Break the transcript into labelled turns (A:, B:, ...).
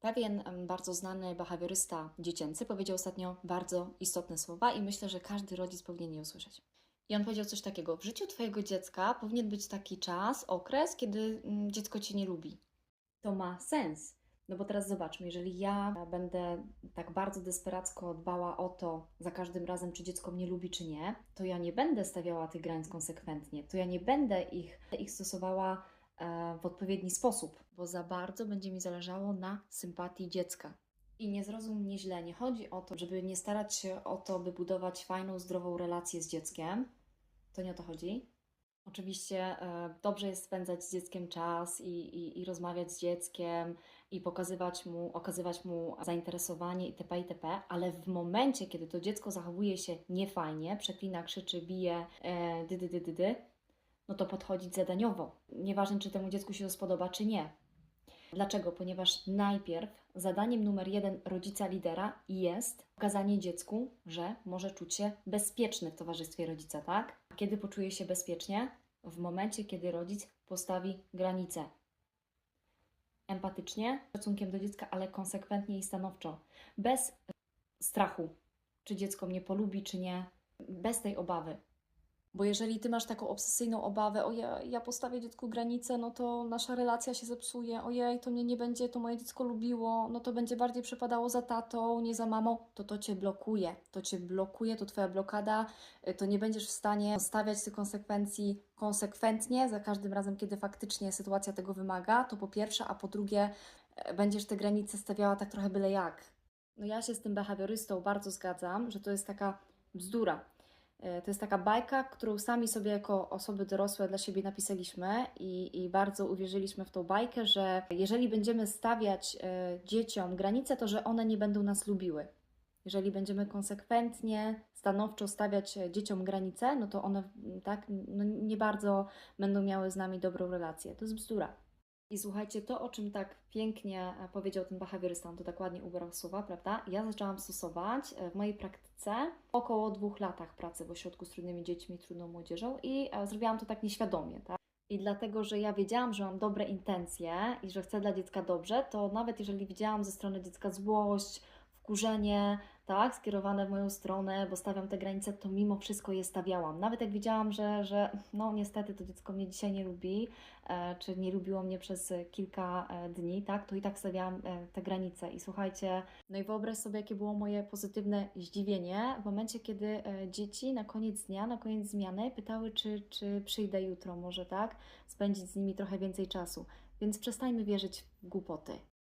A: Pewien bardzo znany behawiorysta dziecięcy powiedział ostatnio bardzo istotne słowa i myślę, że każdy rodzic powinien je usłyszeć. I on powiedział coś takiego: W życiu Twojego dziecka powinien być taki czas, okres, kiedy mm, dziecko Cię nie lubi. To ma sens. No bo teraz zobaczmy, jeżeli ja będę tak bardzo desperacko dbała o to za każdym razem, czy dziecko mnie lubi, czy nie, to ja nie będę stawiała tych granic konsekwentnie, to ja nie będę ich, ich stosowała e, w odpowiedni sposób, bo za bardzo będzie mi zależało na sympatii dziecka. I nie zrozum mnie źle, nie chodzi o to, żeby nie starać się o to, by budować fajną, zdrową relację z dzieckiem. To nie o to chodzi. Oczywiście e, dobrze jest spędzać z dzieckiem czas i, i, i rozmawiać z dzieckiem i pokazywać mu, okazywać mu zainteresowanie itp., itp., ale w momencie, kiedy to dziecko zachowuje się niefajnie, przeklina, krzyczy, bije, e, dy, dy, dy, dy, dy, no to podchodzić zadaniowo. Nieważne, czy temu dziecku się to spodoba, czy nie. Dlaczego? Ponieważ najpierw zadaniem numer jeden rodzica lidera jest pokazanie dziecku, że może czuć się bezpieczny w towarzystwie rodzica, tak? A kiedy poczuje się bezpiecznie? W momencie, kiedy rodzic postawi granice. Empatycznie, szacunkiem do dziecka, ale konsekwentnie i stanowczo. Bez strachu, czy dziecko mnie polubi, czy nie. Bez tej obawy. Bo jeżeli ty masz taką obsesyjną obawę, o ja, ja postawię dziecku granicę, no to nasza relacja się zepsuje, ojej, to mnie nie będzie, to moje dziecko lubiło, no to będzie bardziej przepadało za tatą, nie za mamą, to to cię blokuje. To cię blokuje, to twoja blokada, y, to nie będziesz w stanie stawiać tych konsekwencji konsekwentnie za każdym razem, kiedy faktycznie sytuacja tego wymaga, to po pierwsze, a po drugie, e, będziesz te granice stawiała tak trochę byle jak. No ja się z tym behawiorystą bardzo zgadzam, że to jest taka bzdura. E, To jest taka bajka, którą sami sobie jako osoby dorosłe dla siebie napisaliśmy i, i bardzo uwierzyliśmy w tą bajkę, że jeżeli będziemy stawiać e, dzieciom granice, to że one nie będą nas lubiły. Jeżeli będziemy konsekwentnie, stanowczo stawiać e, dzieciom granice, no to one tak, no nie bardzo będą miały z nami dobrą relację. To jest bzdura. I słuchajcie, to o czym tak pięknie e, powiedział ten behawiorysta, on to tak ładnie ubrał słowa, prawda? Ja zaczęłam stosować e, w mojej praktyce około dwóch latach pracy w ośrodku z trudnymi dziećmi, trudną młodzieżą i e, zrobiłam to tak nieświadomie, tak? I dlatego, że ja wiedziałam, że mam dobre intencje i że chcę dla dziecka dobrze, to nawet jeżeli widziałam ze strony dziecka złość, wkurzenie, tak, skierowane w moją stronę, bo stawiam te granice, to mimo wszystko je stawiałam. Nawet jak widziałam, że, że no niestety to dziecko mnie dzisiaj nie lubi, e, czy nie lubiło mnie przez kilka e, dni, tak, to i tak stawiałam e, te granice. I słuchajcie, no i wyobraź sobie, jakie było moje pozytywne zdziwienie w momencie, kiedy e, dzieci na koniec dnia, na koniec zmiany pytały, czy, czy przyjdę jutro, może tak, spędzić z nimi trochę więcej czasu. Więc przestańmy wierzyć w głupoty.